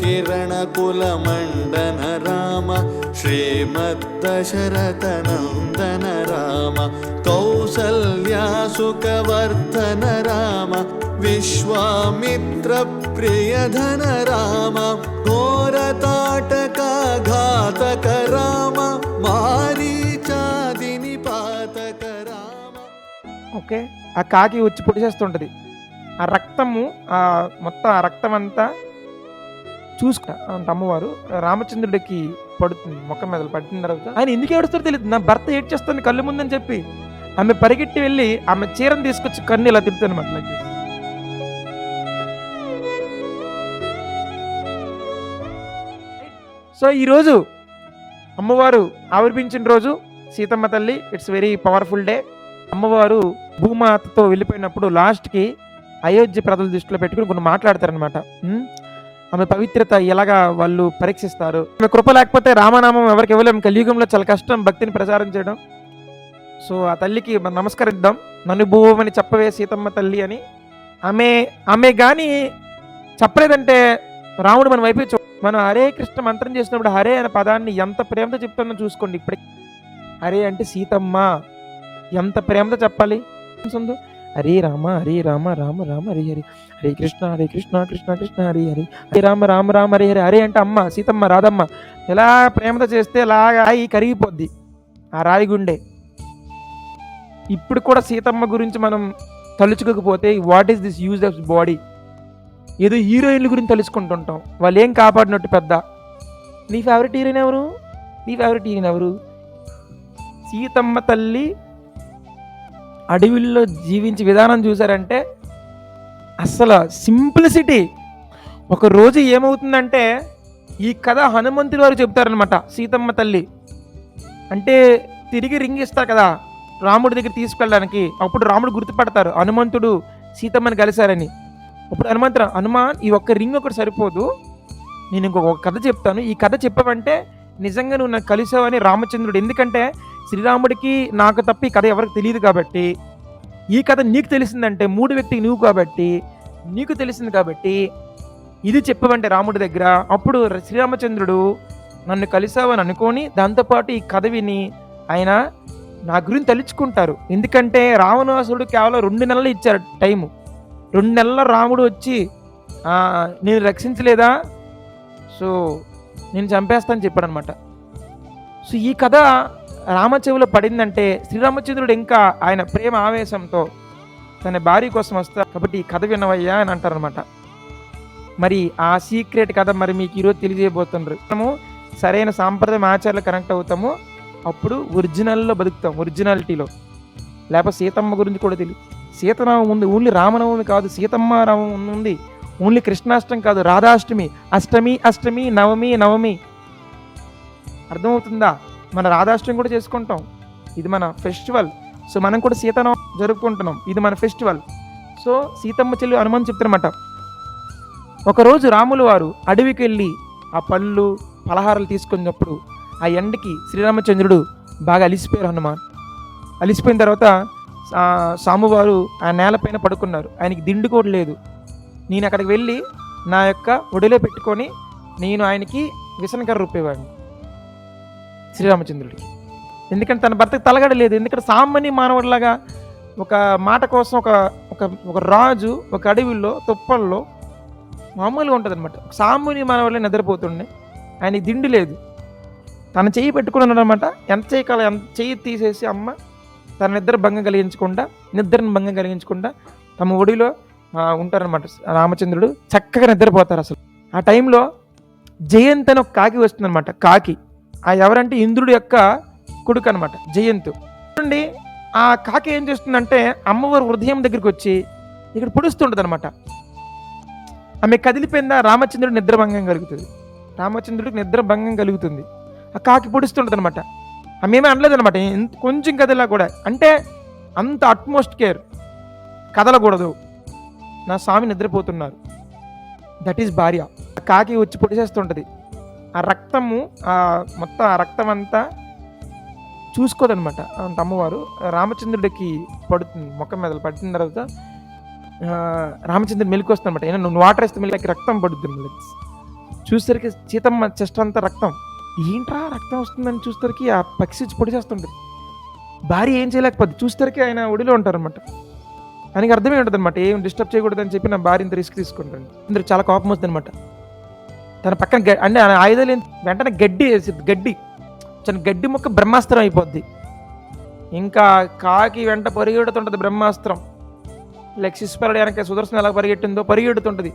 किरणकुलमण्डन Ram श्रीमद्दशरथनन्दन Ram कौसल्यासुकवर्धन Ram विश्वामित्रप्रियधन Ram घोरताटकाघातक Ram मारीचादिनिपातक Ram okay ఆ కాకి వచ్చి పొడిచేస్తుంటది ఆ రక్తము ఆ మొత్తం ఆ రక్తం అంతా చూసుకుంటా అమ్మవారు రామచంద్రుడికి పడుతుంది మొక్క మీద పడిన తర్వాత. ఆయన ఎందుకు ఏడుస్తారో తెలియదు నా భర్త ఏడ్చేస్తుంది కళ్ళు ముందని చెప్పి. ఆమె పరిగెట్టి వెళ్ళి ఆమె చీరను తీసుకొచ్చి కన్ను ఇలా తిప్పుతాను అట్లా సో ఈరోజు అమ్మవారు ఆవిర్భించిన రోజు సీతమ్మ తల్లి ఇట్స్ వెరీ పవర్ఫుల్ డే. అమ్మవారు భూమాతతో వెళ్ళిపోయినప్పుడు లాస్ట్కి అయోధ్య ప్రజల దృష్టిలో పెట్టుకుని కొన్ని మాట్లాడతారనమాట ఆమె పవిత్రత ఎలాగా వాళ్ళు పరీక్షిస్తారు? ఆమె కృప లేకపోతే రామనామం ఎవరికి ఇవ్వలేము కలియుగంలో చాలా కష్టం భక్తిని ప్రచారం చేయడం. సో ఆ తల్లికి మనం నమస్కరిద్దాం. నన్ను భూమని చెప్పవే సీతమ్మ తల్లి అని. ఆమె ఆమె కానీ చెప్పలేదంటే రాముడు మన వైపు చూ మనం హరే కృష్ణ మంత్రం చేసినప్పుడు హరే అనే పదాన్ని ఎంత ప్రేమతో చెప్తానో చూసుకోండి. ఇప్పటికి. హరే అంటే సీతమ్మ. ఎంత ప్రేమతో చెప్పాలి? ఉందో హరే రామ హరే రామ రామ రామ హరి హరి. హరే కృష్ణ హరే కృష్ణ కృష్ణ కృష్ణ హరి హరి. హరే రామ రామ రామ హరి హరి. హరే అంటే అమ్మ సీతమ్మ రాధమ్మ. ఎలా ప్రేమతో చేస్తే అలాగా అయి కరిగిపోద్ది. ఆ రాయి గుండె. ఇప్పుడు కూడా సీతమ్మ గురించి మనం తలుచుకోకపోతే what is this use of body ఏదో హీరోయిన్ల గురించి తలుచుకుంటుంటాం. వాళ్ళు ఏం కాపాడినట్టు పెద్ద? నీ ఫేవరెట్ హీరోయిన్ ఎవరు? నీ ఫేవరెట్ హీరోయిన్ ఎవరు? సీతమ్మ తల్లి అడవిల్లో జీవించే విధానం చూసారంటే అసలు సింప్లిసిటీ. ఒక రోజు ఏమవుతుందంటే ఈ కథ హనుమంతుడి వారు చెప్తారనమాట సీతమ్మ తల్లి. అంటే తిరిగి రింగ్ ఇస్తారు కదా రాముడి దగ్గర తీసుకెళ్ళడానికి. అప్పుడు రాముడు గుర్తుపడతారు హనుమంతుడు సీతమ్మని కలిశారని. అప్పుడు హనుమంతుడు హనుమాన్ ఈ ఒక్క రింగ్ ఒకటి సరిపోదు. నేను ఇంకొక ఒక కథ చెప్తాను. ఈ కథ చెప్పమంటే నిజంగా నువ్వు నాకు కలిసావని రామచంద్రుడు. ఎందుకంటే శ్రీరాముడికి నాకు తప్ప ఈ కథ ఎవరికి తెలియదు కాబట్టి ఈ కథ నీకు తెలిసిందంటే మూడు వ్యక్తికి నువ్వు కాబట్టి నీకు తెలిసింది కాబట్టి ఇది చెప్పవంటే రాముడి దగ్గర. అప్పుడు శ్రీరామచంద్రుడు నన్ను కలిసావని అనుకొని దాంతోపాటు ఈ కథ విని ఆయన నా గురించి తలుచుకుంటారు. ఎందుకంటే రావణాసుడు కేవలం రెండు నెలలు ఇచ్చారు టైము. రెండు నెలల రాముడు వచ్చి నేను రక్షించలేదా? సో నేను చంపేస్తాను చెప్పాడనమాట. సో ఈ కథ రామచెవిలో పడిందంటే శ్రీరామచంద్రుడు ఇంకా ఆయన ప్రేమ ఆవేశంతో తన భార్య కోసం వస్తా కాబట్టి ఈ కథ వినవయ్యా అని అంటారనమాట మరి ఆ సీక్రెట్ కథ మరి మీకు ఈరోజు తెలియజేయబోతున్నారు మనము సరైన సాంప్రదాయం ఆచారాలు కనెక్ట్ అవుతాము. అప్పుడు ఒరిజినల్లో బతుకుతాం ఒరిజినాలిటీలో. లేకపోతే సీతమ్మ గురించి కూడా తెలియదు సీతనామం ఉంది ఓన్లీ రామనవమి కాదు సీతమ్మ రామం ఉంది. ఓన్లీ కృష్ణాష్టమి కాదు రాధాష్టమి అష్టమి అష్టమి నవమి నవమి. అర్థమవుతుందా? మన రాధాష్టమి కూడా చేసుకుంటాం. ఇది మన ఫెస్టివల్. సో మనం కూడా సీతనం జరుపుకుంటున్నాం. ఇది మన ఫెస్టివల్. సో సీతమ్మ చెల్లి హనుమాన్ చెప్తారన్నమాట. ఒకరోజు రాములు వారు అడవికి వెళ్ళి ఆ పళ్ళు పలహారాలు తీసుకున్నప్పుడు ఆ ఎండకి శ్రీరామచంద్రుడు బాగా అలిసిపోయారు హనుమాన్. అలిసిపోయిన తర్వాత సామువారు ఆ నేలపైన పడుకున్నారు. ఆయనకి దిండు కూడా లేదు. నేను అక్కడికి వెళ్ళి నా యొక్క ఒడిలో పెట్టుకొని నేను ఆయనకి విసనకర్ర రూపేవాడిని శ్రీరామచంద్రుడికి ఎందుకంటే తన భర్తకు తలగడ లేదు. ఎందుకంటే సామాన్య మానవుడిలాగా ఒక మాట కోసం ఒక ఒక ఒక రాజు ఒక అడవిలో తుప్పల్లో మామూలుగా ఉంటుంది అనమాట సామాన్య మానవుడిలో నిద్రపోతుండే. ఆయన దిండు లేదు. తన చెయ్యి పెట్టుకుని అనమాట ఎంత చేయగల ఎంత చెయ్యి తీసేసి అమ్మ తన నిద్ర భంగం కలిగించకుండా నిద్రను భంగం కలిగించకుండా తమ ఒడిలో ఉంటారనమాట రామచంద్రుడు. చక్కగా నిద్రపోతారు అసలు. ఆ టైంలో జయంత్ అని ఒక కాకి వస్తుందన్నమాట. కాకి. ఆ ఎవరంటే ఇంద్రుడి యొక్క కొడుకు అనమాట జయంతు. చూడండి ఆ కాకి ఏం చేస్తుందంటే అమ్మవారి హృదయం దగ్గరికి వచ్చి ఇక్కడ పొడుస్తుంటుంది అనమాట ఆమె కదిలిపోయిందా రామచంద్రుడు నిద్ర భంగం కలుగుతుంది. రామచంద్రుడికి నిద్ర భంగం కలుగుతుంది. ఆ కాకి పొడుస్తుంటుంది అనమాట ఆమె ఏమీ అనలేదు అనమాట కొంచెం కదిలా కూడా. అంటే అంత అట్మోస్ట్ కేర్ కదలకూడదు. నా స్వామి నిద్రపోతున్నారు. దట్ ఈస్ భార్య. ఆ కాకి వచ్చి పొడిచేస్తుంటుంది. ఆ రక్తము ఆ మొత్తం ఆ రక్తం అంతా చూసుకోదనమాట. అంత అమ్మవారు రామచంద్రుడికి పడుతుంది మొక్క మీద పడిన తర్వాత రామచంద్రుడు మెలికి వస్తుందన్నమాట ఏమైనా నువ్వు వాటర్ వేస్తే మెలికి రక్తం పడుతుంది మెలికి చూసేసరికి సీతమ్మ చెస్ట్ అంతా రక్తం. ఏంట్రా రక్తం వస్తుందని చూసేసరికి ఆ పక్షి పొడిచేస్తుంటుంది పొడి చేస్తుంటుంది. భార్య ఏం చేయలేకపోతే చూసేసరికి ఆయన ఒడిలో ఉంటారనమాట. ఆయనకి అర్థమే ఉంటుంది అనమాట ఏం డిస్టర్బ్ చేయకూడదని చెప్పి నా భార్య ఇంత రిస్క్ తీసుకుంటాను ఇందుకు చాలా కోపం వస్తుంది అనమాట తన పక్కన గ- అంటే ఆయుధాలు వెంటనే గడ్డి వేసిద్ది గడ్డి. చిన్న గడ్డి ముక్క బ్రహ్మాస్త్రం అయిపోద్ది. ఇంకా కాకి వెంట పరిగెడుతుంటుంది బ్రహ్మాస్త్రం. లెక్సిస్ వెనక సుదర్శనం ఎలా పరిగెట్టిందో పరిగెడుతుంటుంది.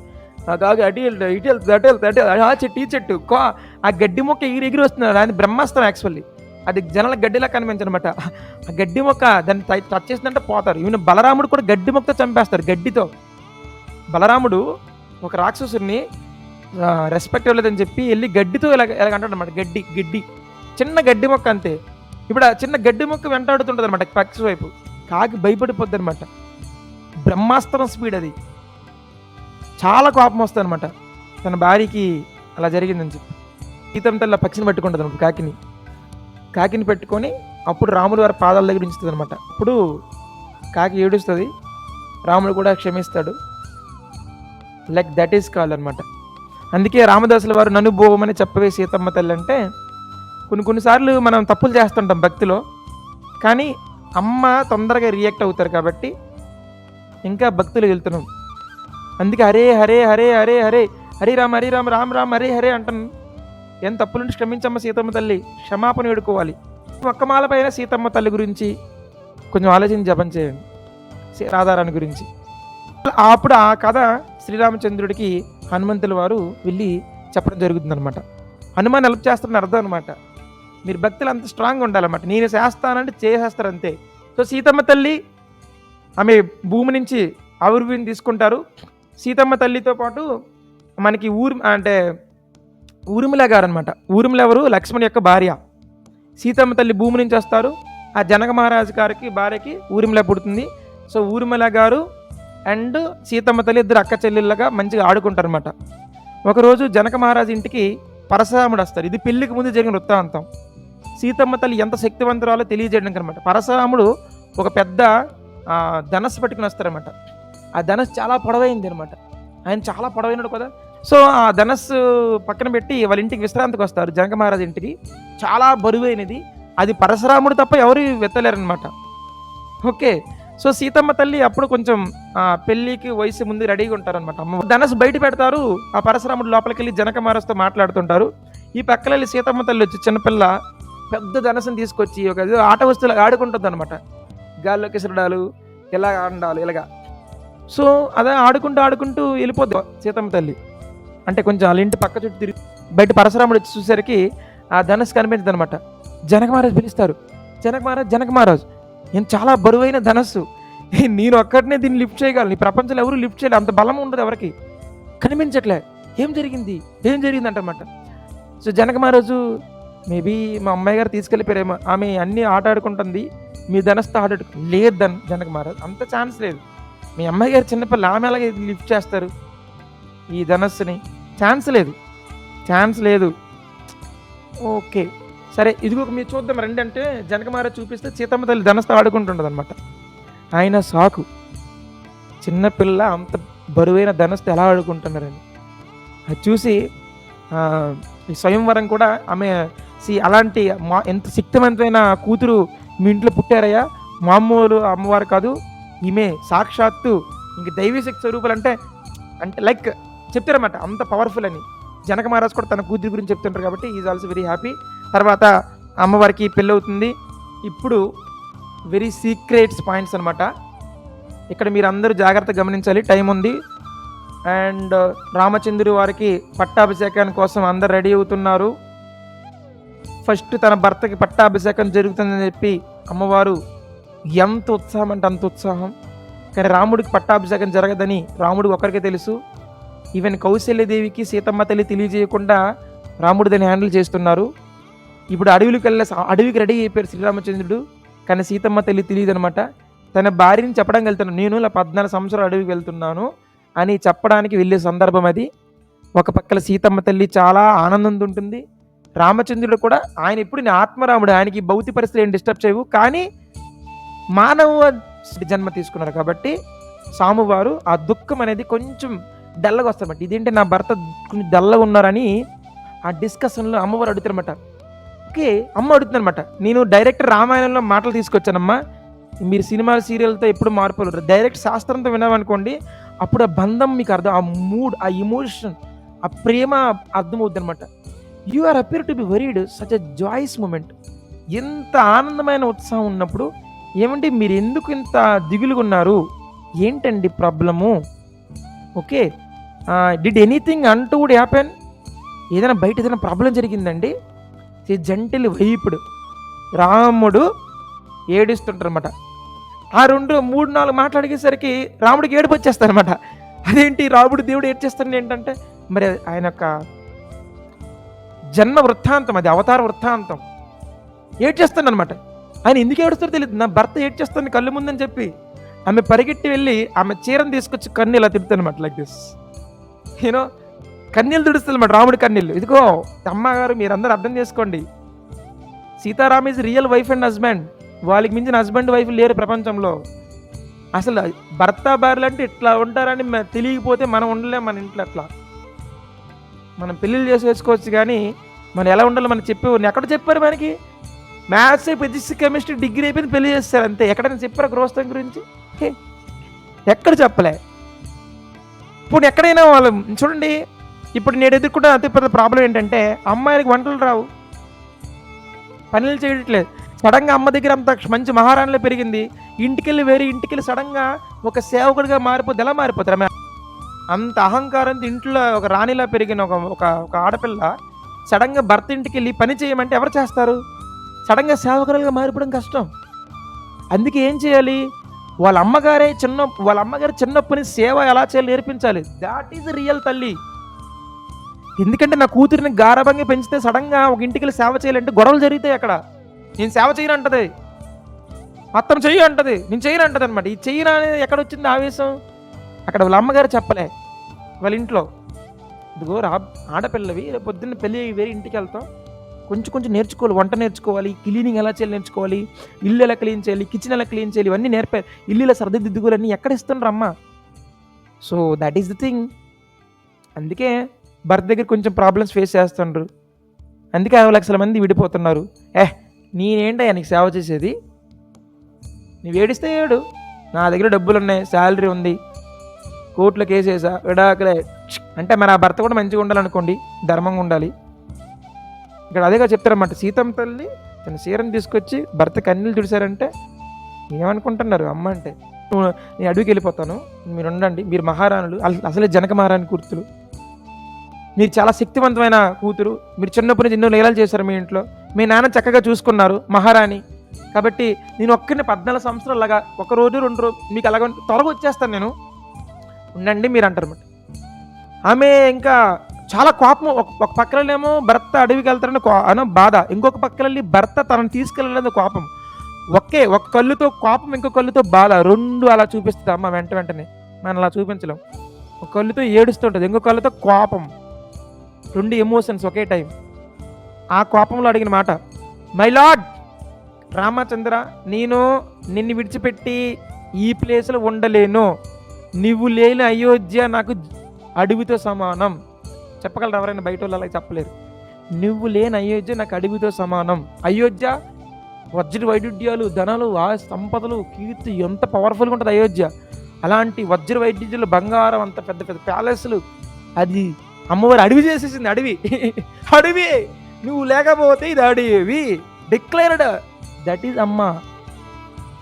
ఆ కాకి అటు వెళ్తా ఇటు వెళ్తుంది అటు వెళ్తా అటు ఆ చెట్టు ఈ చెట్టు కో ఆ గడ్డి మొక్క ఎగిరి ఎగిరి వస్తుంది. అది బ్రహ్మాస్త్రం యాక్చువల్లీ. అది జనాల గడ్డిలా కనిపించనమాట. ఆ గడ్డి మొక్క దాన్ని టచ్ చేసిందంటే పోతారు. ఈవెన్ బలరాముడు కూడా గడ్డి మొక్కతో చంపేస్తారు గడ్డితో. బలరాముడు ఒక రాక్షసుని రెస్పెక్ట్ ఇవ్వలేదని చెప్పి వెళ్ళి గడ్డితో ఇలా ఇలా అంటాడు అనమాట గడ్డి గడ్డి. చిన్న గడ్డి మొక్క అంతే. ఇప్పుడు ఆ చిన్న గడ్డి మొక్క వెంటాడుతుంటుంది అనమాట పక్షి వైపు. కాకి భయపడిపోద్ది అనమాట బ్రహ్మాస్త్రం స్పీడ్ అది. చాలా కోపం వస్తుంది అనమాట తన భార్యకి అలా జరిగిందని చెప్పి. సీతం తల్లి పక్షిని పట్టుకుంటుంది అనమాట కాకిని. కాకిని పెట్టుకొని అప్పుడు రాములు వారి పాదాల దగ్గర ఉంచుతుంది అనమాట అప్పుడు కాకి ఏడుస్తుంది. రాముడు కూడా క్షమిస్తాడు. లైక్ దట్ ఈస్ కాల్ అనమాట అందుకే రామదాసుల వారు నన్ను భోగమని చెప్పవే సీతమ్మ తల్లి అంటే కొన్ని కొన్నిసార్లు మనం తప్పులు చేస్తుంటాం భక్తిలో. కానీ అమ్మ తొందరగా రియాక్ట్ అవుతారు కాబట్టి ఇంకా భక్తులు వెళ్తున్నాం. అందుకే హరే హరే హరే హరే హరే హరి రామ హరి రామ రామ రామ హరే హరే అంటాను ఏం తప్పులుంటే క్షమించమ్మ సీతమ్మ తల్లి. క్షమాపణ వేడుకోవాలి ఒక్కమాల పైన సీతమ్మ తల్లి గురించి కొంచెం ఆలోచించి జపం చేయండి. రాధారాణి గురించి. అప్పుడు ఆ కథ శ్రీరామచంద్రుడికి హనుమంతుల వారు వెళ్ళి చెప్పడం జరుగుతుందన్నమాట. హనుమాన్ హెల్ప్ చేస్తారని అర్థం అనమాట మీరు భక్తులు అంత స్ట్రాంగ్ ఉండాలన్నమాట. నేను చేస్తానంటే చేసేస్తారు అంతే. సో సీతమ్మ తల్లి ఆమె భూమి నుంచి ఆవిర్భూమిని తీసుకుంటారు. సీతమ్మ తల్లితో పాటు మనకి ఊరు అంటే ఊర్మిళ గారు అనమాట ఊర్మిళ ఎవరు? లక్ష్మణ్ యొక్క భార్య. సీతమ్మ తల్లి భూమి నుంచి వస్తారు. ఆ జనక మహారాజు గారికి భార్యకి ఊర్మిళ పుడుతుంది. సో ఊర్మిళ గారు అండ్ సీతమ్మ తల్లి ఇద్దరు అక్క చెల్లెళ్ళగా మంచిగా ఆడుకుంటారు అనమాట ఒకరోజు జనక మహారాజు ఇంటికి పరశురాముడు వస్తారు. ఇది పెళ్ళికి ముందు జరిగిన వృత్తాంతం. సీతమ్మ తల్లి ఎంత శక్తివంతురాలో తెలియజేయడానికి అనమాట పరశురాముడు ఒక పెద్ద ధనస్సు పట్టుకుని వస్తారనమాట ఆ ధనస్సు చాలా పొడవైంది అనమాట ఆయన చాలా పొడవైనడు కదా. సో ఆ ధనస్సు పక్కన పెట్టి వాళ్ళ ఇంటికి విశ్రాంతికి వస్తారు. జనక మహారాజు ఇంటికి. చాలా బరువైనది. అది పరశురాముడు తప్ప ఎవరు వెత్తలేరనమాట ఓకే. సో సీతమ్మ తల్లి అప్పుడు కొంచెం ఆ, పెళ్ళికి వయసు ముందు రెడీగా ఉంటారనమాట అమ్మ ధనస్సు బయట పెడతారు ఆ పరశురాముడు లోపలికి వెళ్ళి జనక మహారాజుతో మాట్లాడుతుంటారు. ఈ పక్కన వెళ్ళి సీతమ్మ తల్లి వచ్చి చిన్నపిల్ల పెద్ద ధనసుని తీసుకొచ్చి ఒక ఏదో ఆట వస్తువులు ఆడుకుంటుంది అనమాట గాల్లోకి విసరడాలు ఇలా ఆడాలి ఇలాగా. సో అదే ఆడుకుంటూ ఆడుకుంటూ వెళ్ళిపోద్ది సీతమ్మ తల్లి. అంటే కొంచెం వాళ్ళ ఇంటి పక్క చుట్టూ తిరిగి బయట పరశురాముడు వచ్చి చూసేసరికి ఆ ధనస్సు కనిపించదు అనమాట జనక మహారాజు పిలుస్తారు. జనక మహారాజ్ జనక మహారాజ్. నేను చాలా బరువైన ధనస్సు. నేను ఒక్కటినే దీన్ని లిఫ్ట్ చేయగలను. ఈ ప్రపంచంలో ఎవరు లిఫ్ట్ చేయలేదు అంత బలం ఉండదు ఎవరికి? కనిపించట్లే. ఏం జరిగింది? ఏం జరిగింది అంటనమాట సో జనక మహారాజు మేబీ మా అమ్మాయి గారు తీసుకెళ్ళిపోయారేమో ఆమె అన్నీ ఆట ఆడుకుంటుంది. మీ ధనస్తో ఆట లేదు దన్ జనక మహారాజ్ అంత ఛాన్స్ లేదు. మీ అమ్మాయి గారు చిన్నపిల్ల ఆమె అలాగే లిఫ్ట్ చేస్తారు? ఈ ధనస్సుని. ఛాన్స్ లేదు. ఛాన్స్ లేదు. ఓకే. సరే ఇదిగో మీరు చూద్దాం రండి అంటే జనకమారా చూపిస్తే సీతమ్మ తల్లి ధనస్తో ఆడుకుంటుండదు అనమాట ఆయన సాకు. చిన్నపిల్ల అంత బరువైన ధనస్తో ఎలా ఆడుకుంటున్నారని. అది చూసి స్వయంవరం కూడా ఆమె సి అలాంటి మా ఎంత శక్తివంతమైన కూతురు మీ ఇంట్లో పుట్టారయ్యా. మామూలు అమ్మవారు కాదు ఈమె సాక్షాత్తు ఇంక దైవీ శక్తి అంటే అంటే లైక్ చెప్తారన్నమాట అంత పవర్ఫుల్ అని. జనక మహారాజ్ కూడా తన కూతురు గురించి చెప్తుంటారు కాబట్టి ఈజ్ ఆల్సో వెరీ హ్యాపీ తర్వాత అమ్మవారికి పెళ్ళి అవుతుంది. ఇప్పుడు వెరీ సీక్రెట్స్ పాయింట్స్ అనమాట ఇక్కడ మీరు అందరూ జాగ్రత్త గమనించాలి. టైం ఉంది. అండ్ uh, రామచంద్రుడి వారికి పట్టాభిషేకం కోసం అందరు రెడీ అవుతున్నారు. ఫస్ట్ తన భర్తకి పట్టాభిషేకం జరుగుతుందని చెప్పి అమ్మవారు ఎంత ఉత్సాహం అంటే అంత ఉత్సాహం. కానీ రాముడికి పట్టాభిషేకం జరగదని రాముడికి ఒకరికే తెలుసు. ఈవెన్ కౌశల్యదేవికి సీతమ్మ తల్లి తెలియజేయకుండా రాముడు దాన్ని హ్యాండిల్ చేస్తున్నారు. ఇప్పుడు అడవికి వెళ్ళే అడవికి రెడీ అయిపోయారు శ్రీరామచంద్రుడు. కానీ సీతమ్మ తల్లి తెలియదు అనమాట తన భార్యని చెప్పడానికి వెళ్తాను నేను ఇలా పద్నాలుగు సంవత్సరాలు అడవికి వెళ్తున్నాను అని చెప్పడానికి వెళ్ళే సందర్భం అది. ఒక పక్కల సీతమ్మ తల్లి చాలా ఆనందంతో ఉంటుంది. రామచంద్రుడు కూడా ఆయన ఎప్పుడు నేను ఆత్మరాముడు? ఆయనకి భౌతిక పరిస్థితులు ఏం డిస్టర్బ్ చేయవు. కానీ మానవ జన్మ తీసుకున్నారు కాబట్టి సామువారు ఆ దుఃఖం అనేది కొంచెం డల్లగా వస్తారన్నమాట ఇదేంటి నా భర్త కొంచెం డల్లగా ఉన్నారని ఆ డిస్కషన్లో అమ్మవారు అడుగుతారన్నమాట. ఓకే అమ్మ అడుగుతుందన్నమాట. నేను డైరెక్ట్ రామాయణంలో మాటలు తీసుకొచ్చానమ్మా. మీరు సినిమాలు సీరియల్తో ఎప్పుడు మార్పులు డైరెక్ట్ శాస్త్రంతో విన్నామనుకోండి అప్పుడు ఆ బంధం మీకు అర్థం ఆ మూడ్ ఆ ఇమోషన్ ఆ ప్రేమ అర్థమవుద్ది అనమాట you are appear to be worried such a joyous moment ఎంత ఆనందమైన ఉత్సాహం ఉన్నప్పుడు ఏమండి మీరు ఎందుకు ఇంత దిగులుగా ఉన్నారు? ఏంటండి ప్రాబ్లము? ఓకే డిడ్ ఎనీథింగ్ అంటూ వుడ్ హ్యాపెన్ ఏదైనా బయట ఏదైనా ప్రాబ్లం జరిగిందండి? జంటిలు వైపుడు రాముడు ఏడుస్తుంటారనమాట ఆ రెండు మూడు నాలుగు మాటలు అడిగేసరికి రాముడికి ఏడుపు వచ్చేస్తారనమాట అదేంటి రాముడు దేవుడు ఏడ్చేస్తాడు ఏంటంటే మరి ఆయన యొక్క జన్మ వృత్తాంతం అది అవతార వృత్తాంతం ఏడ్చేస్తాను అనమాట ఆయన ఎందుకు ఏడుస్తారో తెలియదు నా భర్త ఏడ్చేస్తాను కళ్ళు ముందని చెప్పి ఆమె పరిగెట్టి వెళ్ళి ఆమె చీరను తీసుకొచ్చి కన్ను ఇలా తిప్పుతానమాట లైక్ దిస్ యూనో కన్నీళ్ళు తుడుస్తుందన్నమాట రాముడి కన్నీళ్ళు ఇదిగో అమ్మగారు మీరందరూ అర్థం చేసుకోండి. Sitaram is real wife and husband వాళ్ళకి మించిన హస్బెండ్ వైఫ్ లేరు ప్రపంచంలో. అసలు భర్త భార్యలు అంటే ఇట్లా ఉంటారని తెలియకపోతే మనం ఉండలేం మన ఇంట్లో అట్లా. మనం పెళ్ళిళ్ళు చేసి వేసుకోవచ్చు కానీ మనం ఎలా ఉండాలో మనం చెప్పే ఎక్కడ చెప్పారు మనకి? మ్యాథ్స్ ఫిజిక్స్ కెమిస్ట్రీ డిగ్రీ అయిపోయింది పెళ్ళి చేస్తారు అంతే. ఎక్కడైనా చెప్పారు గృహస్థం గురించి? ఎక్కడ చెప్పలే? ఇప్పుడు ఎక్కడైనా వాళ్ళు చూడండి. ఇప్పుడు నేను ఎదుర్కొంటున్న అతి పెద్ద ప్రాబ్లం ఏంటంటే అమ్మాయిలకు వంటలు రావు. పనులు చేయట్లేదు. సడన్గా అమ్మ దగ్గర అంత మంచి మహారాణిలో పెరిగింది. ఇంటికెళ్ళి వేరే ఇంటికెళ్ళి సడన్గా ఒక సేవకుడిగా మారిపోతే ఎలా మారిపోతారు. ఆమె అంత అహంకారంతో ఇంట్లో ఒక రాణిలా పెరిగిన ఒక ఒక ఒక ఆడపిల్ల సడన్గా భర్త ఇంటికి వెళ్ళి పని చేయమంటే ఎవరు చేస్తారు? సడన్గా సేవకురాలుగా మారిపోవడం కష్టం. అందుకే ఏం చేయాలి? వాళ్ళ అమ్మగారే చిన్న వాళ్ళ అమ్మగారు చిన్నప్పటి సేవ ఎలా చేయాలి నేర్పించాలి. దాట్ ఈజ్ రియల్ తల్లి. ఎందుకంటే నా కూతురిని గారభంగా పెంచితే సడన్గా ఒక ఇంటికి వెళ్ళి సేవ చేయాలంటే గొడవలు జరుగుతాయి అక్కడ. నేను సేవ చేయను అంటది అత్తను చెయ్యి అంటది నేను చేయను అంటది అనమాట ఈ చెయ్యను అనేది ఎక్కడ వచ్చింది ఆవేశం? అక్కడ వాళ్ళ అమ్మగారు చెప్పలే. వాళ్ళ ఇంట్లో. ఇదిగో రా ఆడపిల్లవి రేపు పొద్దున్న పెళ్ళి వేరే ఇంటికి వెళ్తాం. కొంచెం కొంచెం నేర్చుకోవాలి వంట నేర్చుకోవాలి క్లీనింగ్ ఎలా చేయాలి నేర్చుకోవాలి ఇల్లు ఎలా క్లీన్ చేయాలి కిచెన్ ఎలా క్లీన్ చేయాలి ఇవన్నీ నేర్పారు ఇల్లు ఇలా సర్దిద్దుకోవాలన్నీ ఎక్కడ ఇస్తుండ్రమ్మా? So that is the thing అందుకే భర్త దగ్గర కొంచెం ప్రాబ్లమ్స్ ఫేస్ చేస్తుండ్రు. అందుకే ఐదు లక్షల మంది విడిపోతున్నారు. ఏ నేనేంటి ఆయనకి సేవ చేసేది? నువ్వు ఏడిస్తే ఏడు. నా దగ్గర డబ్బులు ఉన్నాయి శాలరీ ఉంది. కోర్టులో కేసేసా వేసా విడాకులే అంటే మరి ఆ భర్త కూడా మంచిగా ఉండాలనుకోండి ధర్మంగా ఉండాలి. ఇక్కడ అదేగా చెప్తారన్నమాట సీతమ్మ తల్లి తన చీరను తీసుకొచ్చి భర్త కన్నీళ్ళు తుడిచారంటే ఏమనుకుంటున్నారు అమ్మ అంటే? నేను అడుగుకి వెళ్ళిపోతాను మీరు ఉండండి మీరు మహారాణులు అసలే జనక మహారాణి కూర్తులు మీరు చాలా శక్తివంతమైన కూతురు. మీరు చిన్నప్పటి నుంచి ఎన్నో లీలలు చేశారు మీ ఇంట్లో. మీ నాన్న చక్కగా చూసుకున్నారు మహారాణి. కాబట్టి నేను ఒక్కరిని పద్నాలుగు సంవత్సరాలు అలాగా ఒక రోజు రెండు రోజు మీకు అలాగ త్వరగా వచ్చేస్తాను నేను. ఉండండి మీరు అంటారు ఆమె ఇంకా చాలా కోపం ఒక ఒక పక్కనేమో భర్త అడవికి వెళ్తారని కో అన బాధ. ఇంకొక పక్కన భర్త తనను తీసుకెళ్ళలేదు కోపం. ఒకే ఒక కళ్ళుతో కోపం ఇంకో కళ్ళుతో బాధ. రెండు అలా చూపిస్తుంది అమ్మ వెంట వెంటనే. మనం అలా చూపించలేం. ఒక కళ్ళుతో ఏడుస్తుంటుంది ఇంకో కళ్ళుతో కోపం. రెండు ఎమోషన్స్ ఒకే టైం ఆ కోపంలో అడిగిన మాట మై లార్డ్ రామచంద్ర నేను నిన్ను విడిచిపెట్టి ఈ ప్లేస్లో ఉండలేను. నువ్వు లేని అయోధ్య నాకు అడవితో సమానం. చెప్పగలరు ఎవరైనా బయట వాళ్ళు అలా చెప్పలేరు. నువ్వు లేని అయోధ్య నాకు అడవితో సమానం. అయోధ్య వజ్ర వైడుధ్యాలు ధనాలు ఆ సంపదలు కీర్తి ఎంత పవర్ఫుల్గా ఉంటుంది అయోధ్య. అలాంటి వజ్ర వైద్యులు బంగారం అంత పెద్ద పెద్ద ప్యాలెస్లు అది అమ్మవారు అడవి చేసేసింది అడవి. అడవి. నువ్వు లేకపోతే ఇది అడవి. డిక్లేర్డ్ దట్ ఈజ్ అమ్మ.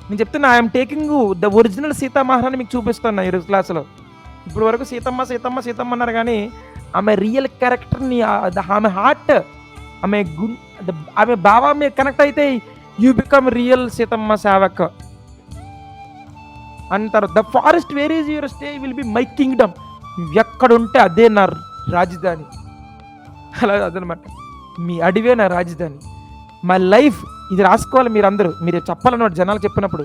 నేను చెప్తున్నా ఐఎమ్ టేకింగ్ ద ఒరిజినల్ సీతామహారాన్ని మీకు చూపిస్తున్నా ఈరోజు క్లాస్లో క్లాసులో ఇప్పుడు వరకు సీతమ్మ సీతమ్మ సీతమ్మ అన్నారు కానీ ఆమె రియల్ క్యారెక్టర్ని ఆమె హార్ట్ ఆమె గు ఆమె భావ మీద కనెక్ట్ అయితే you become real Seethamma sevak. అంటారు the forest where is your stay will be my kingdom ఎక్కడ ఉంటే అదే నా రాజధాని. అలా అదనమాట మీ అడివే నా రాజధాని. మై లైఫ్ ఇది రాసుకోవాలి మీరు అందరూ మీరు చెప్పాలన్నమాట జనాలు చెప్పినప్పుడు.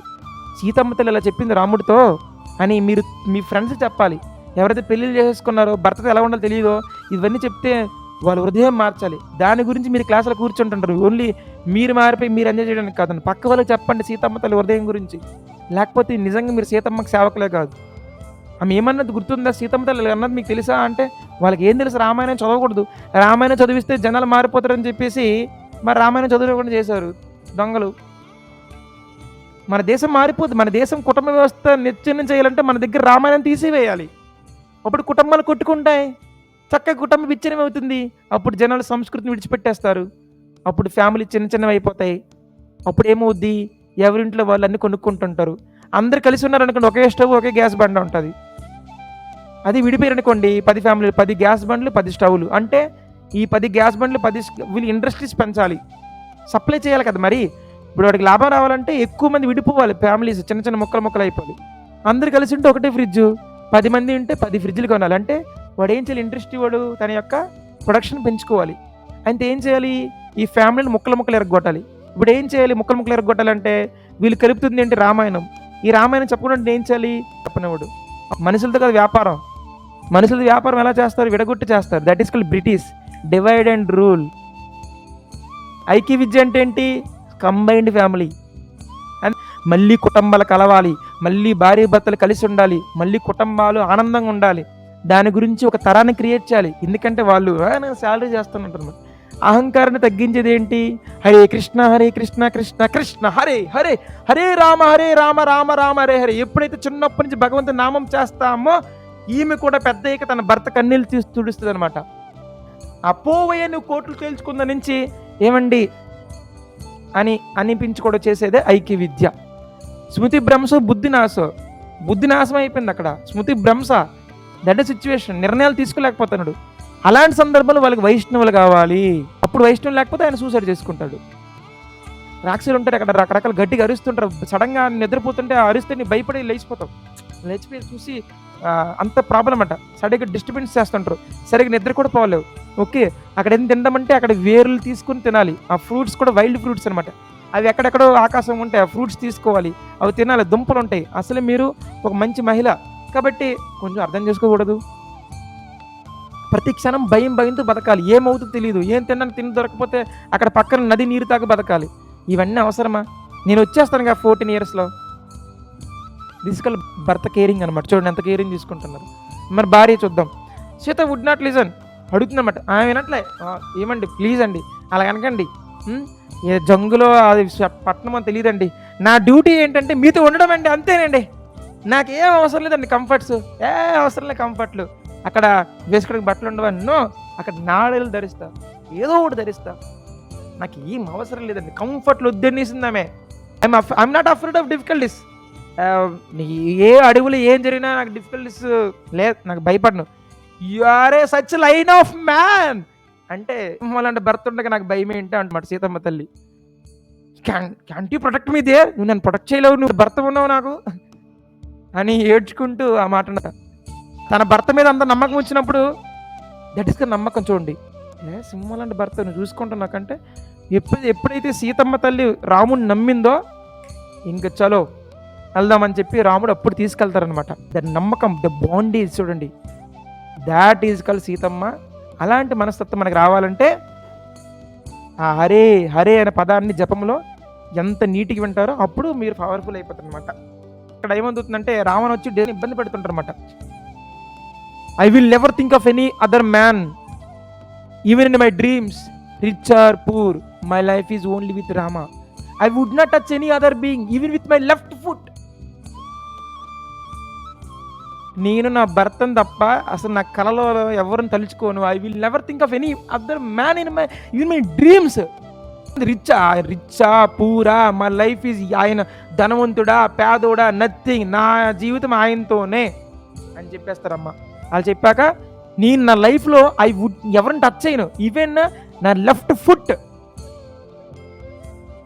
సీతమ్మ తల్లి ఇలా చెప్పింది రాముడితో అని మీరు మీ ఫ్రెండ్స్ చెప్పాలి. ఎవరైతే పెళ్ళిళ్ళు చేసేసుకున్నారో భర్తతో ఎలా ఉండాలో తెలియదో ఇవన్నీ చెప్తే వాళ్ళ హృదయం మార్చాలి. దాని గురించి మీరు క్లాసులో కూర్చుంటుంటారు. ఓన్లీ మీరు మారిపోయి మీరు ఎంజాయ్ చేయడానికి కాదండి. పక్క వాళ్ళకి చెప్పండి సీతమ్మ తల్లి హృదయం గురించి. లేకపోతే నిజంగా మీరు సీతమ్మకి సేవకులే కాదు. ఆమె ఏమన్నది గుర్తుందా? సీతమ్మ తల్లి అన్నది మీకు తెలుసా అంటే వాళ్ళకి ఏం తెలుసు? రామాయణం చదవకూడదు. రామాయణం చదివిస్తే జనాలు మారిపోతారని చెప్పేసి మరి రామాయణం చదవకుండా చేశారు దొంగలు. మన దేశం మారిపోద్ది. మన దేశం కుటుంబ వ్యవస్థ నిశ్చయం చేయాలంటే మన దగ్గర రామాయణం తీసివేయాలి. అప్పుడు కుటుంబాలు కొట్టుకుంటాయి. చక్కగా కుటుంబ విచ్ఛిన్నం అవుతుంది. అప్పుడు జనాలు సంస్కృతిని విడిచిపెట్టేస్తారు. అప్పుడు ఫ్యామిలీ చిన్న చిన్నవి అయిపోతాయి. అప్పుడు ఏమవుద్ది? ఎవరింట్లో వాళ్ళు అన్ని కొనుక్కుంటుంటారు. అందరు కలిసి ఉన్నారనుకోండి ఒకే స్టవ్ ఒకే గ్యాస్ బండ ఉంటుంది. అది విడిపోయారనుకోండి పది ఫ్యామిలీలు పది గ్యాస్ బండ్లు పది స్టవ్లు అంటే ఈ పది గ్యాస్ బండ్లు పది వీళ్ళు ఇండస్ట్రీస్ పెంచాలి. సప్లై చేయాలి కదా మరి. ఇప్పుడు వాడికి లాభం రావాలంటే ఎక్కువ మంది విడిపోవాలి ఫ్యామిలీస్ చిన్న చిన్న ముక్కలు ముక్కలు అయిపోవాలి అందరు కలిసి ఉంటే ఒకటే ఫ్రిడ్జ్ పది మంది ఉంటే పది ఫ్రిడ్జ్లు కొనాలి. అంటే వాడు ఏం చేయాలి? ఇండస్ట్రీ వాడు తన యొక్క ప్రొడక్షన్ పెంచుకోవాలి. అయితే ఏం చేయాలి? ఈ ఫ్యామిలీని ముక్కలు ముక్కలు ఎరగొట్టాలి. ఇప్పుడు ఏం చేయాలి? ముక్కలు ముక్కలు ఎరగొట్టాలంటే వీళ్ళు కలుపుతుంది ఏంటి? రామాయణం. ఈ రామాయణం చెప్పకుండా ఏం చేయాలి? చెప్పనివాడు మనుషులతో కదా వ్యాపారం. మనుషుల వ్యాపారం ఎలా చేస్తారు? విడగొట్టి చేస్తారు. That is called British divide and rule ఐక్య విద్య అంటే ఏంటి కంబైన్డ్ ఫ్యామిలీ అండ్ మళ్ళీ కుటుంబాలు కలవాలి. మళ్ళీ భార్య భర్తలు కలిసి ఉండాలి. మళ్ళీ కుటుంబాలు ఆనందంగా ఉండాలి. దాని గురించి ఒక తరాన్ని క్రియేట్ చేయాలి. ఎందుకంటే వాళ్ళు నేను శాలరీ చేస్తానంటారు అహంకారాన్ని తగ్గించేది ఏంటి హరే కృష్ణ హరే కృష్ణ కృష్ణ కృష్ణ హరే హరే హరే రామ హరే రామ రామ రామ హరే హరే. ఎప్పుడైతే చిన్నప్పటి నుంచి భగవంతు నామం చేస్తామో ఈమె కూడా పెద్ద తన భర్త కన్నీళ్ళు తీసి తుడుస్తుంది అనమాట అపోవయ్యను కోట్లు తేల్చుకున్న నుంచి ఏమండి అని అనిపించుకోవడం చేసేదే ఐక్య విద్య స్మృతి భ్రంశ బుద్ధి నాశం. బుద్ధి నాశం అయిపోయింది అక్కడ. స్మృతి భ్రంశ దట్ సిచ్యువేషన్ నిర్ణయాలు తీసుకోలేకపోతున్నాడు. అలాంటి సందర్భంలో వాళ్ళకి వైష్ణవులు కావాలి. అప్పుడు వైష్ణవులు లేకపోతే ఆయన సూసైడ్ చేసుకుంటాడు. రాక్షసులు ఉంటారు అక్కడ రకరకాల గట్టిగా అరుస్తుంటారు. సడన్గా నిద్రపోతుంటే ఆ అరిస్తే నీ భయపడి లేచిపోతావు లేచిపోయి చూసి అంత ప్రాబ్లం అంట. సరిగ్గా డిస్టర్బెన్స్ చేస్తుంటారు. సరిగ్గా నిద్ర కూడా పోలేవు ఓకే అక్కడ ఏం తిందామంటే అక్కడ వేర్లు తీసుకుని తినాలి. ఆ ఫ్రూట్స్ కూడా వైల్డ్ ఫ్రూట్స్ అనమాట అవి ఎక్కడెక్కడో ఆకాశం ఉంటాయి ఆ ఫ్రూట్స్ తీసుకోవాలి. అవి తినాలి. దుంపలు ఉంటాయి. అసలు మీరు ఒక మంచి మహిళ. కాబట్టి కొంచెం అర్థం చేసుకోకూడదు. ప్రతి క్షణం భయం భయంతో బతకాలి. ఏమవుతుందో తెలియదు ఏం తిన్నాను తిని దొరకపోతే అక్కడ పక్కన నది నీరు తాగి బతకాలి. ఇవన్నీ అవసరమా? నేను వచ్చేస్తాను కదా ఫోర్టీన్ ఇయర్స్లో దిస్కల్ భర్త కేరింగ్ అనమాట చూడండి ఎంత కేరింగ్ తీసుకుంటున్నారు. మరి భార్య చూద్దాం. సీత వుడ్ నాట్ లిజన్ అడుగుతుందన్నమాట. ఆమె వినట్లే. ఏమండి? ప్లీజ్ అండి. అలా అనకండి. ఏ జంగులో అది పట్టణం అని తెలియదండి. నా డ్యూటీ ఏంటంటే మీతో ఉండడం అండి. అంతేనండి. నాకేం అవసరం లేదండి కంఫర్ట్స్ ఏ అవసరం లేదు కంఫర్ట్లు అక్కడ వేసుకోవడానికి బట్టలు ఉండవని అక్కడ నాడలు ధరిస్తా. ఏదో ఒకటి ధరిస్తా. నాకు ఏం అవసరం లేదండి. కంఫర్ట్లు వద్దనేసిందామే I'm I'm not afraid of difficulties ఏ అడవులు ఏం జరిగినా నాకు డిఫికల్టీస్ లేదు నాకు భయపడను. You are a such line of man అంటే అలాంటి భర్త ఉండగా నాకు భయం ఏంటి అంటున్నాడు సీతమ్మ తల్లి. Can can't you protect me నువ్వు నన్ను ప్రొటెక్ట్ చేయలేవు నువ్వు భర్త ఉన్నావు నాకు. అని ఏడ్చుకుంటూ ఆ మాట తన భర్త మీద అంత నమ్మకం వచ్చినప్పుడు దట్ ఇస్ ద నమ్మకం చూడండి. ఏ సింహం లాంటి భర్త చూసుకుంటున్నాకంటే ఎప్పుడు ఎప్పుడైతే సీతమ్మ తల్లి రాముని నమ్మిందో ఇంక చలో వెళ్దామని చెప్పి రాముడు అప్పుడు తీసుకెళ్తారనమాట ద నమ్మకం ద బాండేజ్ చూడండి. That is called Seethamma. అలాంటి మనస్తత్వం మనకు రావాలంటే ఆ హరే హరే అనే పదాన్ని జపంలో ఎంత నీటికి వింటారో అప్పుడు మీరు పవర్ఫుల్ అయిపోతారు అనమాట ఇక్కడ ఏమవుతుందంటే రావణ వచ్చి డేని ఇబ్బంది పెడుతుంటారు అనమాట I will never think of any other man even in my dreams rich or poor my life is only with Rama I would not touch any other being even with my left foot నేను నా భర్తను తప్ప అసలు నా కలలో ఎవరిని తలుచుకోను. I will never think of any other man in my in my dreams rich or rich or poor మా life is ఆయన ధనవంతుడా పేదోడా నథింగ్ నా జీవితం ఆయనతోనే అని చెప్పేస్తారమ్మా. వాళ్ళు చెప్పాక నేను నా లైఫ్లో ఐ వుడ్ ఎవరిని టచ్ చేయను. ఈవెన్ నా లెఫ్ట్ ఫుట్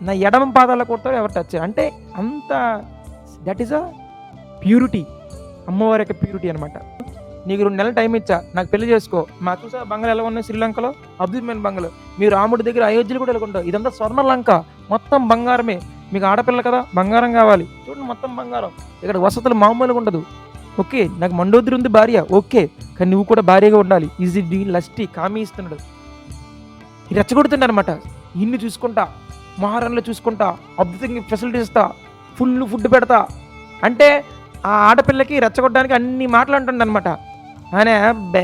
నా ఎడమ పాదాల కొడతారు ఎవరు టచ్ చేయరు. అంటే అంత దట్ ఈస్ అ ప్యూరిటీ అమ్మవారి యొక్క ప్యూరిటీ అనమాట నీకు రెండు నెలల టైం ఇచ్చా నాకు పెళ్ళి చేసుకో. మా చూసా బంగాలు ఎలా ఉన్నాయి శ్రీలంకలో అద్భుతమైన బంగాలు మీ రాముడి దగ్గర అయోధ్యలు కూడా వెళ్ళకుంటావు ఇదంతా స్వర్ణ లంక. మొత్తం బంగారమే. మీకు ఆడపిల్ల కదా బంగారం కావాలి. చూడండి మొత్తం బంగారం. ఇక్కడ వసతులు మామూలుగా ఉండదు. ఓకే నాకు మండోదరి ఉంది భార్య. ఓకే కానీ నువ్వు కూడా భార్యగా ఉండాలి. ఈజీ డీ లస్టీ కామీ ఇస్తున్నాడు. రెచ్చగొడుతుండ అనమాట ఇన్ని చూసుకుంటా మహారాణిలో చూసుకుంటా అద్భుతంగా ఫెసిలిటీస్ ఇస్తా ఫుల్ ఫుడ్ పెడతా. అంటే ఆ ఆడపిల్లకి రెచ్చగొట్టడానికి అన్ని మాటలు అంటుండనమాట ఆయన బే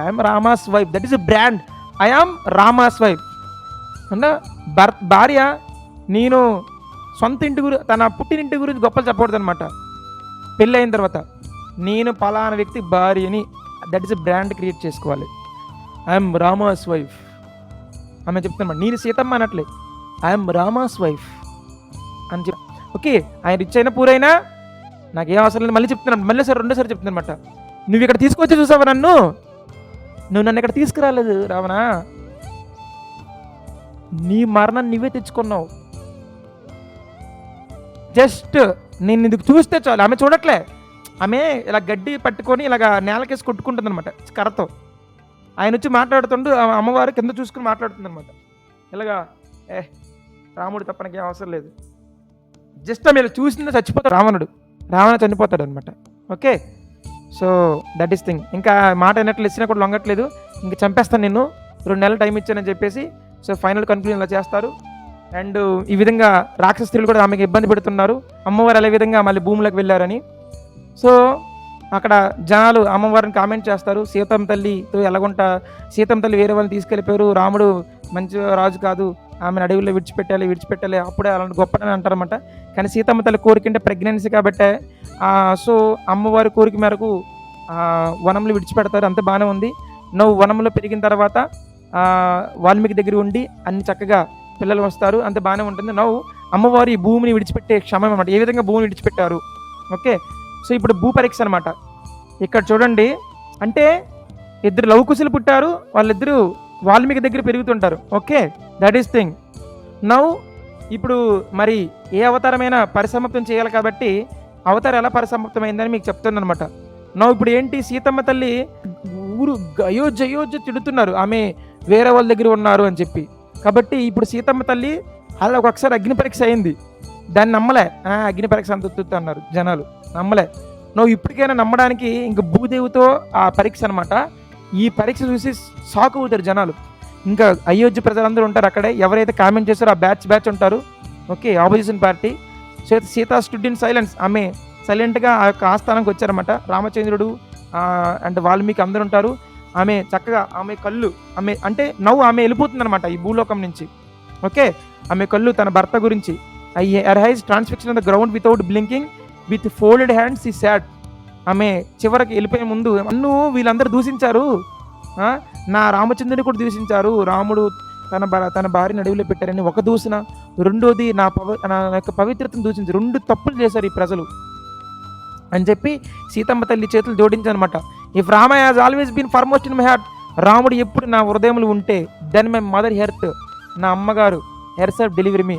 I'm Rama's wife that is brand I am Rama's wife అంటే భర్ భార్య నేను సొంత ఇంటి గురి తన పుట్టినింటి గురించి గొప్పలు చెప్పకూడదు అనమాట పెళ్ళి అయిన తర్వాత నేను పలానా వ్యక్తి భార్యని దట్ ఈస్ బ్రాండ్ క్రియేట్ చేసుకోవాలి. ఐఎమ్ రామాస్ వైఫ్ ఆమె చెప్తున్నమాట నేను సీతమ్మ అనట్లే. ఐఎమ్ రామాస్ వైఫ్ అని చెప్ ఓకే ఆయన రిచ్ అయినా పూరైనా నాకేం అవసరం లేదు. మళ్ళీ చెప్తున్నాను. మళ్ళీ సార్ రెండోసారి చెప్తున్నాను అనమాట నువ్వు ఇక్కడ తీసుకొచ్చి చూసావా నన్ను? నువ్వు నన్ను ఇక్కడ తీసుకురాలేదు రావణా. నీ మరణాన్ని నువ్వే తెచ్చుకున్నావు. జస్ట్ నేను ఇది చూస్తే చాలు. ఆమె చూడట్లే. ఆమె ఇలా గడ్డి పట్టుకొని ఇలాగ నేలకేసి కొట్టుకుంటుంది అనమాట కర్రతో. ఆయన వచ్చి మాట్లాడుతుండు ఆ అమ్మవారు కింద చూసుకుని మాట్లాడుతుంది అనమాట ఇలాగా ఏ రాముడు తప్పనకి ఏం అవసరం లేదు. జస్ట్ ఆమె ఇలా చూసిందే చచ్చిపోతాడు రావణుడు. రావణ చనిపోతాడు అనమాట okay? So that is thing ఇంకా మాట అయినట్లు ఇచ్చినా కూడా లొంగట్లేదు. ఇంక చంపేస్తాను నేను రెండు నెలలు టైం ఇచ్చానని చెప్పేసి. సో ఫైనల్ కన్క్లూజన్ ఇలా చేస్తారు. అండ్ ఈ విధంగా రాక్షస స్త్రీలు కూడా ఆమెకి ఇబ్బంది పెడుతున్నారు. అమ్మవారు అదే విధంగా మళ్ళీ భూములకు వెళ్ళారని. సో అక్కడ జనాలు అమ్మవారిని కామెంట్ చేస్తారు. సీతమ్మ తల్లితో ఎలాగుంటా? సీతమ్మ తల్లి వేరే వాళ్ళని తీసుకెళ్ళిపోయారు. రాముడు మంచి రాజు కాదు. ఆమెను అడవిలో విడిచిపెట్టాలి విడిచిపెట్టాలి. అప్పుడే అలాంటి గొప్పని అంటారన్నమాట. కానీ సీతమ్మ తల్లి కోరికంటే ప్రెగ్నెన్సీ కాబట్టే సో అమ్మవారి కోరిక మేరకు వనంలో విడిచిపెడతారు. అంత బాగానే ఉంది. నువ్వు వనంలో పెరిగిన తర్వాత వాల్మీకి దగ్గర ఉండి అన్ని చక్కగా పిల్లలు వస్తారు. అంత బాగానే ఉంటుంది. నవ్వు అమ్మవారి భూమిని విడిచిపెట్టే క్షమం అనమాట ఏ విధంగా భూమిని విడిచిపెట్టారు? ఓకే. సో ఇప్పుడు భూ పరీక్ష అనమాట ఇక్కడ చూడండి. అంటే ఇద్దరు లవకుశులు పుట్టారు. వాళ్ళిద్దరూ వాల్మీకి దగ్గర పెరుగుతుంటారు. ఓకే. దట్ ఈస్ థింగ్ నవ్వు ఇప్పుడు మరి ఏ అవతారమైనా పరిసమాప్తం చేయాలి కాబట్టి అవతారం ఎలా పరిసమాప్తమైందని మీకు చెప్తున్నాను అనమాట నా ఇప్పుడు ఏంటి సీతమ్మ తల్లి ఊరు అయోధ్య అయోధ్య తిడుతున్నారు. ఆమె వేరే వాళ్ళ దగ్గర ఉన్నారు అని చెప్పి. కాబట్టి ఇప్పుడు సీతమ్మ తల్లి అలా ఒకసారి అగ్ని పరీక్ష అయింది. దాన్ని నమ్మలే. అగ్ని పరీక్ష అంత అన్నారు జనాలు. నమ్మలే. నువ్వు ఇప్పటికైనా నమ్మడానికి ఇంక భూదేవితో ఆ పరీక్ష అనమాట ఈ పరీక్ష చూసి షాక్ అవుతారు జనాలు. ఇంకా అయోధ్య ప్రజలందరూ ఉంటారు అక్కడే. ఎవరైతే కామెంట్ చేస్తారో ఆ బ్యాచ్ బ్యాచ్ ఉంటారు. Okay opposition party Sita Sita student silence ఆమె సైలెంట్గా ఆ యొక్క ఆస్థానంకి వచ్చారన్నమాట. రామచంద్రుడు అండ్ వాల్మీకి అందరు ఉంటారు. ఆమె చక్కగా ఆమె కళ్ళు ఆమె అంటే నవ్వు ఆమె వెళ్ళిపోతుంది అనమాట ఈ భూలోకం నుంచి. ఓకే ఆమె కళ్ళు తన భర్త గురించి. I her eyes transfixed on the ground without blinking with folded hands ఈ సాడ్ ఆమె చివరికి వెళ్ళిపోయే ముందు నన్ను వీళ్ళందరూ దూషించారు. నా రామచంద్రుని కూడా దూషించారు రాముడు తన తన భార్యను అడవిలో పెట్టారని ఒక దూషణ. రెండోది నా పవ నా యొక్క పవిత్రతను దూషించి రెండు తప్పులు చేశారు ఈ ప్రజలు. అని చెప్పి సీతమ్మ తల్లి చేతులు జోడించనమాట. If Rama has always been foremost in my heart రాముడు ఎప్పుడు నా హృదయంలో ఉంటే దెన్ మై మదర్ హెర్త్ నా అమ్మగారు హెర్సర్ డెలివరీ మీ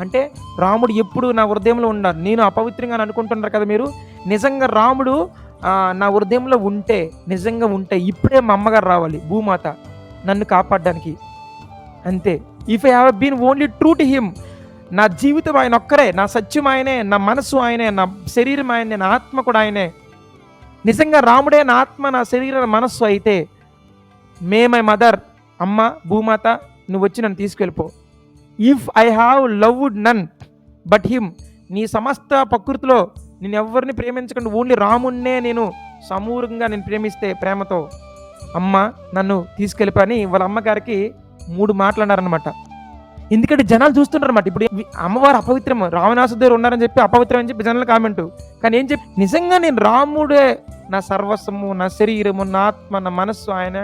అంటే రాముడు ఎప్పుడు నా హృదయంలో ఉన్నారు. నేను అపవిత్రంగా అని అనుకుంటున్నారు కదా మీరు. నిజంగా రాముడు నా హృదయంలో ఉంటే నిజంగా ఉంటే ఇప్పుడే మా అమ్మగారు రావాలి భూమాత నన్ను కాపాడడానికి. అంతే. If I have been only true to him నా జీవితం ఆయన ఒక్కరే నా సత్యం ఆయనే నా మనసు ఆయనే నా శరీరం ఆయనే నా ఆత్మ కూడా ఆయనే. నిజంగా రాముడే నా ఆత్మ నా శరీరం మనస్సు అయితే మే మై మదర్ అమ్మ భూమాత నువ్వు వచ్చి నన్ను తీసుకెళ్ళిపో. If I have loved none but him నీ సమస్త ప్రకృతిలో నేను ఎవరిని ప్రేమించకుండా ఓన్లీ రాముణ్ణే నేను సమూరంగా నేను ప్రేమిస్తే ప్రేమతో అమ్మ నన్ను తీసుకెళ్ళిపోని వాళ్ళ అమ్మగారికి మూడు మాటలు అన్నారనమాట ఎందుకంటే జనాలు చూస్తుంటారన్నమాట. ఇప్పుడు అమ్మవారు అపవిత్రం రావణాసు దగ్గర ఉన్నారని చెప్పి అపవిత్రం అని చెప్పి జనాలు కామెంటు. కానీ ఏం చెప్పి నిజంగా నేను రాముడే నా సర్వస్వము నా శరీరము నా ఆత్మ నా మనస్సు ఆయన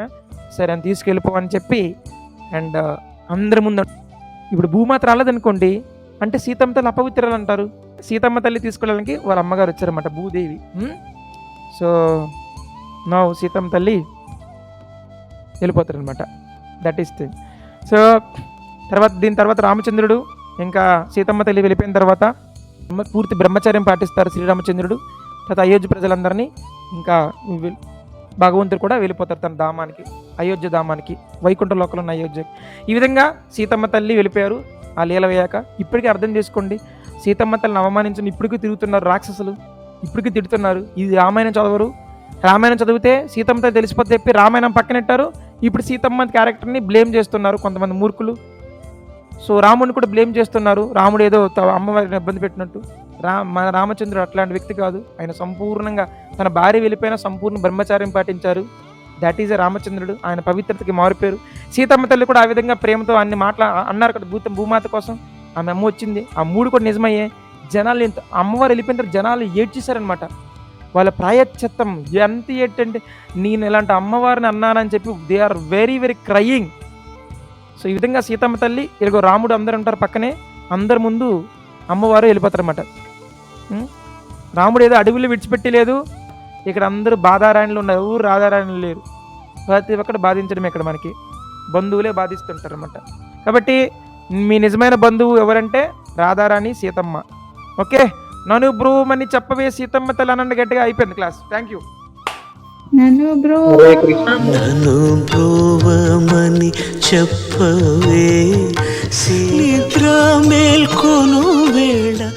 సరే అని తీసుకెళ్ళిపోవని చెప్పి అండ్ అందరి ముందు ఇప్పుడు భూమాత రాలేదనుకోండి అంటే సీతమ్మ తల్లి అపవిత్రాలు అంటారు. సీతమ్మ తల్లి తీసుకెళ్ళడానికి వాళ్ళ అమ్మగారు వచ్చారన్నమాట భూదేవి. సో నో సీతమ్మ తల్లి వెళ్ళిపోతారనమాట దట్ ఈస్ థింగ్ సో తర్వాత దీని తర్వాత రామచంద్రుడు ఇంకా సీతమ్మ తల్లి వెళ్ళిపోయిన తర్వాత పూర్తి బ్రహ్మచర్యం పాటిస్తారు శ్రీరామచంద్రుడు. తర్వాత అయోధ్య ప్రజలందరినీ ఇంకా భగవంతుడు కూడా వెళ్ళిపోతారు తన ధామానికి అయోధ్య ధామానికి వైకుంఠ లోకంలో ఉన్న అయోధ్య ఈ విధంగా సీతమ్మ తల్లి వెళ్ళిపోయారు. ఆ లీల వేయాక ఇప్పటికీ అర్థం చేసుకోండి. సీతమ్మ తల్లిని అవమానించిన ఇప్పటికీ తిరుగుతున్నారు రాక్షసులు. ఇప్పటికీ తిడుతున్నారు. ఇది రామాయణం చదవరు. రామాయణం చదివితే సీతమ్మ తల్లి తెలిసిపోతే చెప్పి రామాయణం పక్కనెట్టారు ఇప్పుడు సీతమ్మ క్యారెక్టర్ని బ్లేమ్ చేస్తున్నారు కొంతమంది మూర్ఖులు. సో రాముడిని కూడా బ్లేమ్ చేస్తున్నారు. రాముడు ఏదో అమ్మవారిని ఇబ్బంది పెట్టినట్టు. రా మన రామచంద్రుడు అట్లాంటి వ్యక్తి కాదు. ఆయన సంపూర్ణంగా తన భార్య వెళ్ళిపోయిన సంపూర్ణ బ్రహ్మచార్యం పాటించారు. దట్ ఈజ్ రామచంద్రుడు. ఆయన పవిత్రతకి మారిపోయారు సీతమ్మ తల్లి కూడా ఆ విధంగా ప్రేమతో అన్ని మాట్లా అన్నారు కదా భూత భూమాత కోసం. ఆమె అమ్మ వచ్చింది. ఆ మూడు కూడా నిజమయ్యే. జనాలు ఎంత అమ్మవారు వెళ్ళిపోయిన తర్వాత జనాలు ఏడ్చేశారనమాట వాళ్ళ ప్రాయశ్చిత్తం ఎంత ఏంటంటే నేను ఇలాంటి అమ్మవారిని అన్నానని చెప్పి they are very very crying so ఈ విధంగా సీతమ్మ తల్లి ఇదిగో రాముడు అందరు ఉంటారు పక్కనే. అందరి ముందు అమ్మవారు వెళ్ళిపోతారనమాట రాముడు ఏదో అడవిలో విడిచిపెట్టి లేదు ఇక్కడ అందరూ బాధారాయణులు ఉన్నారు. ఊరు రాధారాయణులు లేరు. ప్రతి ఒక్కటి బాధించడం ఇక్కడ మనకి. బంధువులే బాధిస్తుంటారు అనమాట కాబట్టి మీ నిజమైన బంధువు ఎవరంటే రాధారాణి సీతమ్మ. ఓకే? నన్ను బ్రూమని చెప్పవే సీతమ్మ తల్లి అనండి గట్టిగా అయిపోయింది క్లాస్. థ్యాంక్ యూ నన్ను బ్రో నన్ను బ్రోవమని చెప్పవే. నిద్ర మేల్కొను వేళ